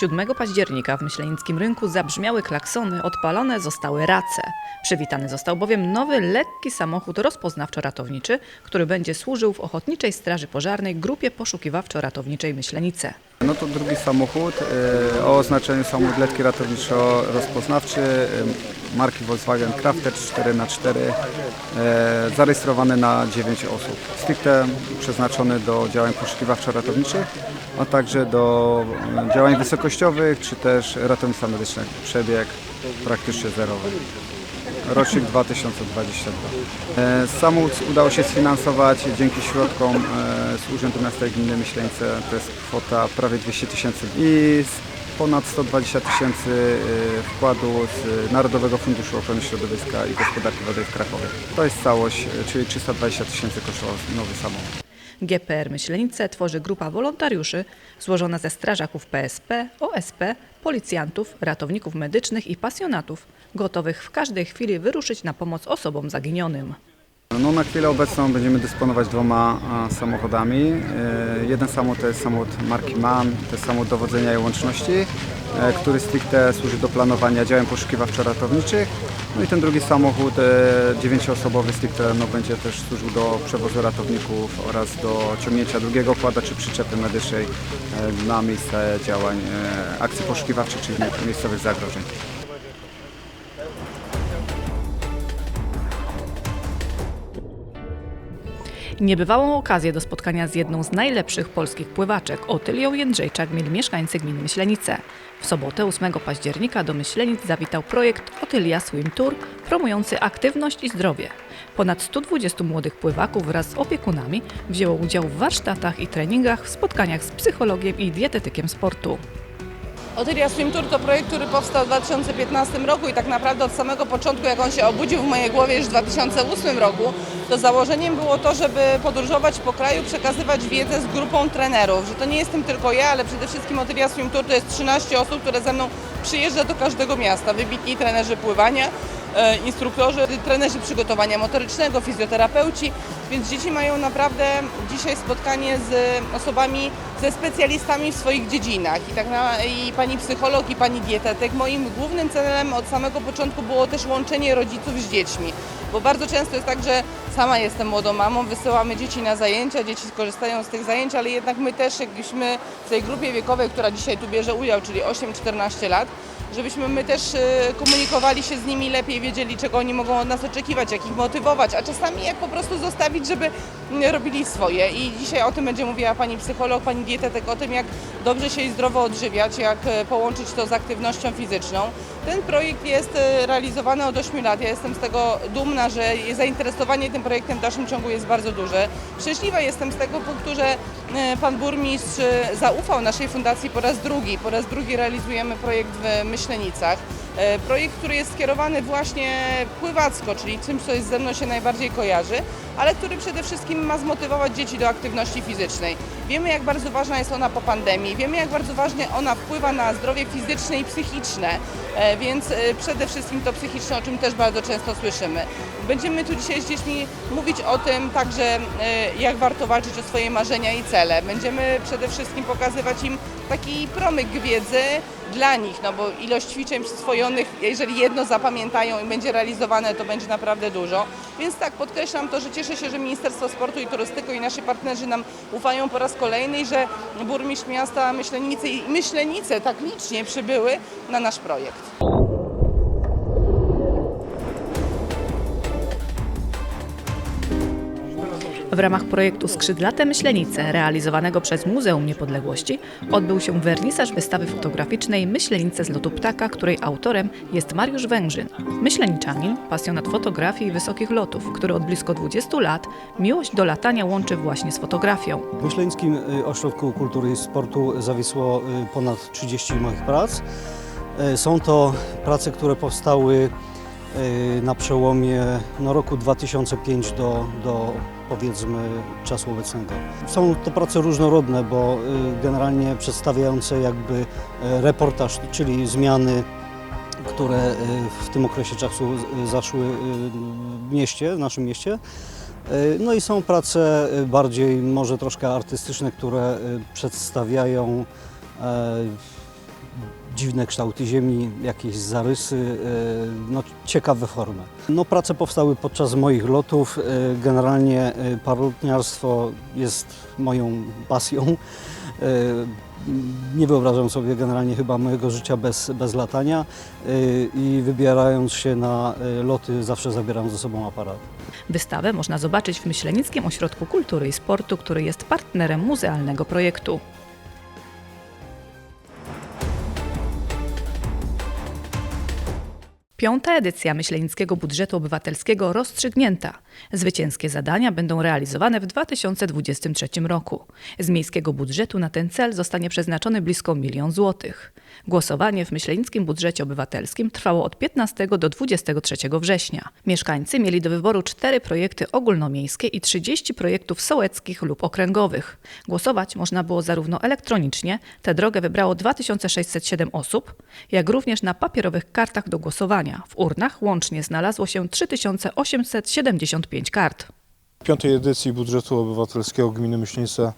7 października w Myślenickim Rynku zabrzmiały klaksony, odpalone zostały race. Przywitany został bowiem nowy, lekki samochód rozpoznawczo-ratowniczy, który będzie służył w Ochotniczej Straży Pożarnej Grupie Poszukiwawczo-Ratowniczej Myślenice. No to drugi samochód e, o oznaczeniu samochód lekki ratowniczo-rozpoznawczy e, marki Volkswagen Crafter 4x4 e, zarejestrowany na 9 osób. Stricte przeznaczony do działań poszukiwawczo-ratowniczych, a także do e, działań wysokościowych czy też ratownictwa medycznego. Przebieg praktycznie zerowy. Rocznik 2022. E, Samochód udało się sfinansować dzięki środkom e, z Urzędu Miasta i Gminy Myśleńce. To jest kwota prawie 200 tysięcy i ponad 120 tysięcy wkładu z Narodowego Funduszu Ochrony Środowiska i Gospodarki Wodnej w Krakowie. To jest całość, czyli 320 tysięcy kosztował nowy samochód. GPR Myślenice tworzy grupa wolontariuszy złożona ze strażaków PSP, OSP, policjantów, ratowników medycznych i pasjonatów, gotowych w każdej chwili wyruszyć na pomoc osobom zaginionym. No, na chwilę obecną będziemy dysponować dwoma samochodami. E, Jeden samochód to jest samochód marki MAN, to jest samochód dowodzenia i łączności, który stricte służy do planowania działań poszukiwawczo-ratowniczych. No i ten drugi samochód e, dziewięcioosobowy stricte no, będzie też służył do przewozu ratowników oraz do ciągnięcia drugiego kłada czy przyczepy medycznej e, na miejsce działań e, akcji poszukiwawczych czy innych miejscowych zagrożeń. Niebywałą okazję do spotkania z jedną z najlepszych polskich pływaczek, Otylią Jędrzejczak, mieli mieszkańcy gminy Myślenice. W sobotę 8 października do Myślenic zawitał projekt Otylia Swim Tour, promujący aktywność i zdrowie. Ponad 120 młodych pływaków wraz z opiekunami wzięło udział w warsztatach i treningach, w spotkaniach z psychologiem i dietetykiem sportu. Otylia Swim Tour to projekt, który powstał w 2015 roku i tak naprawdę od samego początku, jak on się obudził w mojej głowie już w 2008 roku, to założeniem było to, żeby podróżować po kraju, przekazywać wiedzę z grupą trenerów, że to nie jestem tylko ja, ale przede wszystkim Otylia Swim Tour to jest 13 osób, które ze mną przyjeżdża do każdego miasta, wybitni trenerzy pływania, e, instruktorzy, trenerzy przygotowania motorycznego, fizjoterapeuci, więc dzieci mają naprawdę dzisiaj spotkanie z osobami, ze specjalistami w swoich dziedzinach i, tak na, i pani psycholog i pani dietetyk. Moim głównym celem od samego początku było też łączenie rodziców z dziećmi, bo bardzo często jest tak, że sama jestem młodą mamą, wysyłamy dzieci na zajęcia, dzieci korzystają z tych zajęć, ale jednak my też jakbyśmy w tej grupie wiekowej, która dzisiaj tu bierze udział, czyli 8-14 lat, żebyśmy my też e, komunikowali się z nimi lepiej, wiedzieli czego oni mogą od nas oczekiwać, jak ich motywować, a czasami jak po prostu zostawić, żeby robili swoje. I dzisiaj o tym będzie mówiła pani psycholog, pani dietetyk, o tym jak dobrze się i zdrowo odżywiać, jak e, połączyć to z aktywnością fizyczną. Ten projekt jest e, realizowany od 8 lat. Ja jestem z tego dumna, że zainteresowanie tym projektem w dalszym ciągu jest bardzo duże. Szczęśliwa jestem z tego punktu, że e, pan burmistrz zaufał naszej fundacji po raz drugi. Po raz drugi realizujemy projekt w Myślenicach. Projekt, który jest skierowany właśnie pływacko, czyli czymś, co jest ze mną się najbardziej kojarzy, ale który przede wszystkim ma zmotywować dzieci do aktywności fizycznej. Wiemy, jak bardzo ważna jest ona po pandemii, wiemy, jak bardzo ważnie ona wpływa na zdrowie fizyczne i psychiczne, e, więc e, przede wszystkim to psychiczne, o czym też bardzo często słyszymy. Będziemy tu dzisiaj z dziećmi mówić o tym także, e, jak warto walczyć o swoje marzenia i cele. Będziemy przede wszystkim pokazywać im taki promyk wiedzy dla nich, no bo ilość ćwiczeń przyswojonych, jeżeli jedno zapamiętają i będzie realizowane, to będzie naprawdę dużo. Więc tak, podkreślam to, że cieszę się, że Ministerstwo Sportu i Turystyki i nasi partnerzy nam ufają po raz kolejny i że burmistrz miasta Myślenice i Myślenice tak licznie przybyły na nasz projekt. W ramach projektu Skrzydlate Myślenice, realizowanego przez Muzeum Niepodległości, odbył się wernisaż wystawy fotograficznej Myślenice z lotu ptaka, której autorem jest Mariusz Węgrzyn. Myśleniczanin, pasjonat fotografii i wysokich lotów, który od blisko 20 lat miłość do latania łączy właśnie z fotografią. W Myśleńskim y, Ośrodku Kultury i Sportu zawisło y, ponad 30 moich prac. Y, Są to prace, które powstały na przełomie no, roku 2005 do, do powiedzmy czasu obecnego. Są to prace różnorodne, bo y, generalnie przedstawiające jakby y, reportaż, czyli zmiany które y, w tym okresie czasu y, zaszły y, w mieście, w naszym mieście. Y, No i są prace y, bardziej może troszkę artystyczne, które y, przedstawiają e, dziwne kształty ziemi, jakieś zarysy, e, no, ciekawe formy. No, prace powstały podczas moich lotów. E, Generalnie e, parolotniarstwo jest moją pasją. Nie wyobrażam sobie generalnie chyba mojego życia bez, bez latania i wybierając się na loty zawsze zabieram ze sobą aparat. Wystawę można zobaczyć w Myślenickim Ośrodku Kultury i Sportu, który jest partnerem muzealnego projektu. Piąta edycja Myślenickiego Budżetu Obywatelskiego rozstrzygnięta. Zwycięskie zadania będą realizowane w 2023 roku. Z miejskiego budżetu na ten cel zostanie przeznaczony blisko milion złotych. Głosowanie w Myślenickim Budżecie Obywatelskim trwało od 15 do 23 września. Mieszkańcy mieli do wyboru cztery projekty ogólnomiejskie i 30 projektów sołeckich lub okręgowych. Głosować można było zarówno elektronicznie, tę drogę wybrało 2607 osób, jak również na papierowych kartach do głosowania. W urnach łącznie znalazło się 3875 kart. W piątej edycji budżetu obywatelskiego gminy Myślenice e,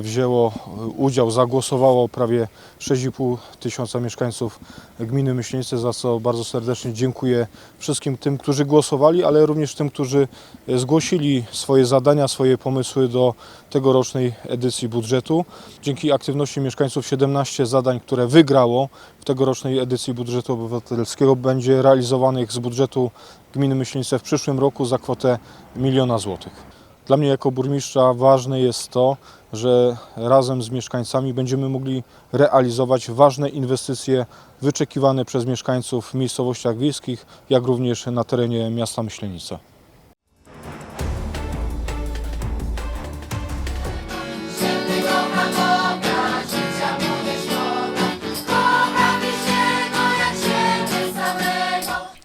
wzięło e, udział, zagłosowało prawie 6,5 tysiąca mieszkańców gminy Myślenice, za co bardzo serdecznie dziękuję wszystkim tym, którzy głosowali, ale również tym, którzy e, zgłosili swoje zadania, swoje pomysły do tegorocznej edycji budżetu. Dzięki aktywności mieszkańców 17 zadań, które wygrało w tegorocznej edycji budżetu obywatelskiego będzie realizowanych z budżetu gminy Myślenice w przyszłym roku za kwotę miliona złotych. Dla mnie jako burmistrza ważne jest to, że razem z mieszkańcami będziemy mogli realizować ważne inwestycje wyczekiwane przez mieszkańców w miejscowościach wiejskich, jak również na terenie miasta Myślenica.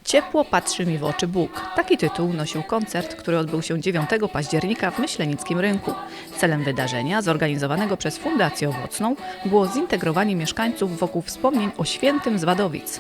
Ciepło patrzy mi w oczy Bóg. Taki tytuł nosił koncert, który odbył się 9 października w Myślenickim Rynku. Celem wydarzenia, zorganizowanego przez Fundację Owocną, było zintegrowanie mieszkańców wokół wspomnień o świętym z Wadowic.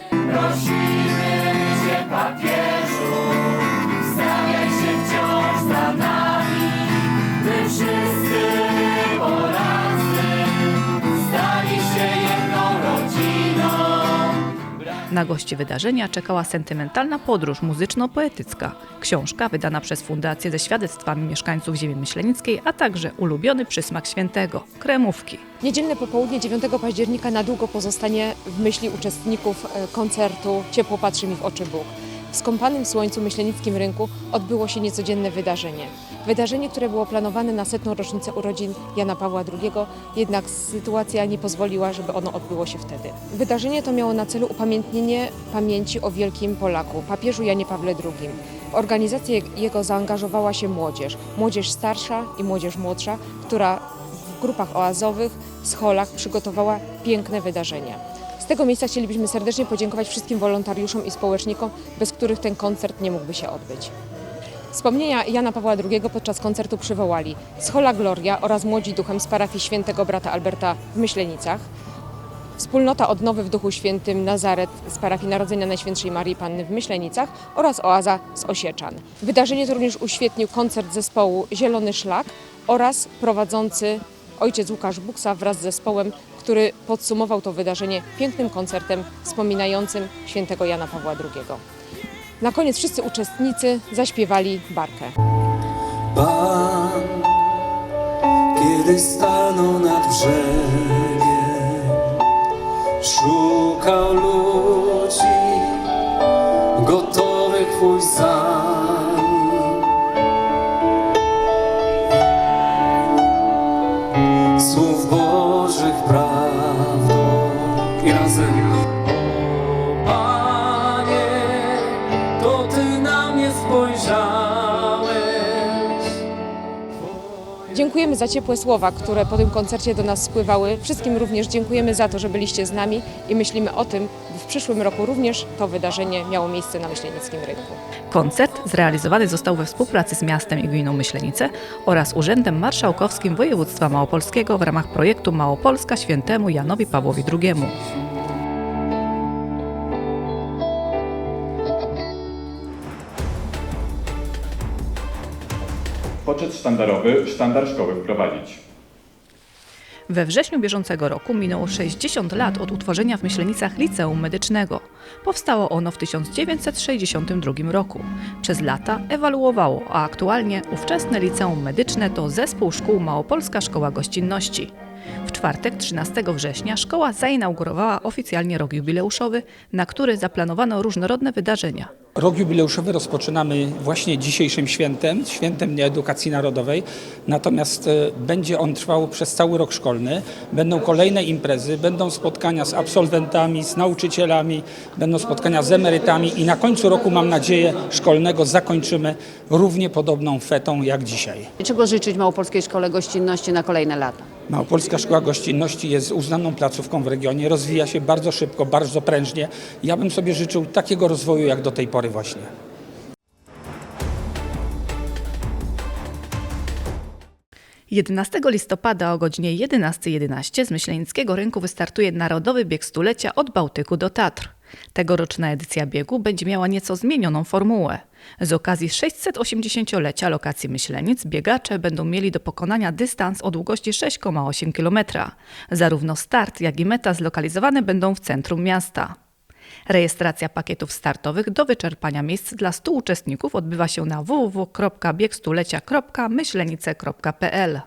Na gości wydarzenia czekała sentymentalna podróż muzyczno-poetycka, książka wydana przez Fundację ze świadectwami mieszkańców ziemi myślenickiej, a także ulubiony przysmak świętego kremówki. Niedzielne popołudnie 9 października na długo pozostanie w myśli uczestników e, koncertu Ciepło patrzy mi w oczy Bóg. W skąpanym słońcu myślenickim rynku odbyło się niecodzienne wydarzenie. Wydarzenie, które było planowane na setną rocznicę urodzin Jana Pawła II, jednak sytuacja nie pozwoliła, żeby ono odbyło się wtedy. Wydarzenie to miało na celu upamiętnienie pamięci o wielkim Polaku, papieżu Janie Pawle II. W organizację jego zaangażowała się młodzież, młodzież starsza i młodzież młodsza, która w grupach oazowych, scholach przygotowała piękne wydarzenia. Z tego miejsca chcielibyśmy serdecznie podziękować wszystkim wolontariuszom i społecznikom, bez których ten koncert nie mógłby się odbyć. Wspomnienia Jana Pawła II podczas koncertu przywołali Schola Gloria oraz Młodzi Duchem z parafii świętego brata Alberta w Myślenicach, Wspólnota Odnowy w Duchu Świętym Nazaret z parafii Narodzenia Najświętszej Marii Panny w Myślenicach oraz Oaza z Osieczan. Wydarzenie to również uświetnił koncert zespołu Zielony Szlak oraz prowadzący ojciec Łukasz Buksa wraz z zespołem, który podsumował to wydarzenie pięknym koncertem wspominającym świętego Jana Pawła II. Na koniec wszyscy uczestnicy zaśpiewali barkę. Pan kiedyś stanął nad brzegiem, szukał ludzi Dziękujemy za ciepłe słowa, które po tym koncercie do nas spływały. Wszystkim również dziękujemy za to, że byliście z nami i myślimy o tym, by w przyszłym roku również to wydarzenie miało miejsce na Myślenickim Rynku. Koncert zrealizowany został we współpracy z miastem i gminą Myślenice oraz Urzędem Marszałkowskim Województwa Małopolskiego w ramach projektu Małopolska Świętemu Janowi Pawłowi II. Poczet sztandarowy sztandar szkoły wprowadzić. We wrześniu bieżącego roku minęło 60 lat od utworzenia w Myślenicach Liceum Medycznego. Powstało ono w 1962 roku. Przez lata ewaluowało, a aktualnie ówczesne Liceum Medyczne to zespół szkół Małopolska Szkoła Gościnności. W czwartek 13 września szkoła zainaugurowała oficjalnie rok jubileuszowy, na który zaplanowano różnorodne wydarzenia. Rok jubileuszowy rozpoczynamy właśnie dzisiejszym świętem, świętem Dnia Edukacji Narodowej. Natomiast e, będzie on trwał przez cały rok szkolny. Będą kolejne imprezy, będą spotkania z absolwentami, z nauczycielami, będą spotkania z emerytami i na końcu roku, mam nadzieję, szkolnego zakończymy równie podobną fetą jak dzisiaj. Czego życzyć Małopolskiej Szkole Gościnności na kolejne lata? Małopolska Szkoła Gościnności jest uznaną placówką w regionie, rozwija się bardzo szybko, bardzo prężnie. Ja bym sobie życzył takiego rozwoju jak do tej pory właśnie. – 11 listopada o godzinie 11.11 z Myślenickiego Rynku wystartuje Narodowy Bieg Stulecia od Bałtyku do Tatr. Tegoroczna edycja biegu będzie miała nieco zmienioną formułę. Z okazji 680-lecia lokacji Myślenic biegacze będą mieli do pokonania dystans o długości 6,8 km. Zarówno start, jak i meta zlokalizowane będą w centrum miasta. Rejestracja pakietów startowych do wyczerpania miejsc dla 100 uczestników odbywa się na www.biegstulecia.myślenice.pl.